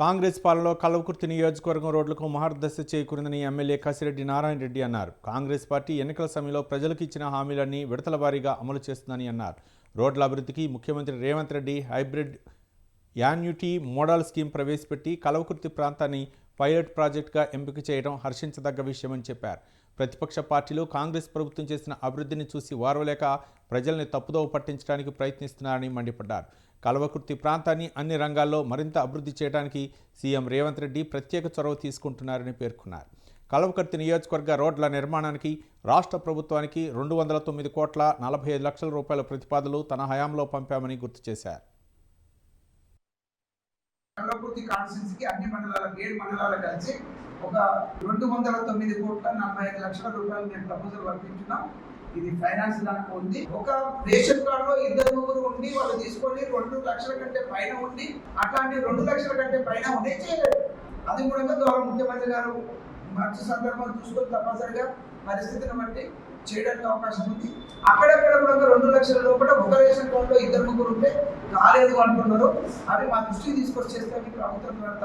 కాంగ్రెస్ పాలనలో కల్వకుర్తి నియోజకవర్గం రోడ్లకు మహర్దశ చేకూరిందని ఎమ్మెల్యే కసిరెడ్డి నారాయణ రెడ్డి అన్నారు. కాంగ్రెస్ పార్టీ ఎన్నికల సమయంలో ప్రజలకు ఇచ్చిన హామీలన్నీ విడతల వారీగా అమలు చేస్తుందని అన్నారు. రోడ్ల అభివృద్ధికి ముఖ్యమంత్రి Revanth Reddy hybrid annuity model scheme ప్రవేశపెట్టి కలవకుర్తి ప్రాంతాన్ని పైలట్ ప్రాజెక్టుగా ఎంపిక చేయడం హర్షించదగ్గ విషయమని చెప్పారు. ప్రతిపక్ష పార్టీలు కాంగ్రెస్ ప్రభుత్వం చేసిన అభివృద్ధిని చూసి వారవలేక ప్రజల్ని తప్పుదోవ పట్టించడానికి ప్రయత్నిస్తున్నారని మండిపడ్డారు. కలవకుర్తి ప్రాంతాన్ని అన్ని రంగాల్లో మరింత అభివృద్ధి చేయడానికి సీఎం రేవంత్ రెడ్డి ప్రత్యేక చొరవ తీసుకుంటున్నారని పేర్కొన్నారు. కలవకుర్తి నియోజకవర్గ రోడ్ల నిర్మాణానికి రాష్ట్ర ప్రభుత్వానికి రెండు వందల తొమ్మిది కోట్ల నలభై ఐదు లక్షల రూపాయల ప్రతిపాదనలు తన హయాంలో పంపామని గుర్తు చేశారు. కల్లకుర్తి కాన్స్టిట్యున్సీకి అన్ని మండలాలకు ఏడు మండలాలు కలిసి ఒక రెండు వందల తొమ్మిది కోట్ల నలభై ఐదు లక్షల రూపాయలు మేము ప్రపోజల్ పంపించున్నాం ఇది ఫైనాన్స్ దాకా ఉంది. ఒక రేషన్ కార్డులో ఇద్దరు ముగ్గురు ఉండి వాళ్ళు తీసుకొని రెండు లక్షల కంటే పైన ఉండి అట్లాంటి రెండు లక్షల కంటే పైన ఉండే చేయలేదు. అది కూడా గౌరవ ముఖ్యమంత్రి గారు మంచి సందర్భం చూసుకొని తప్పనిసరిగా పరిస్థితిని బట్టి చేయడానికి అవకాశం ఉంది. అక్కడక్కడ కూడా రెండు లక్షల లోపల ఒక రేషన్ కార్డులో ఇద్దరు ముగ్గురు ఉంటే కాలేదు అంటున్నారు. అవి మా దృష్టికి తీసుకొచ్చి చేస్తే మీ ప్రభుత్వం ద్వారా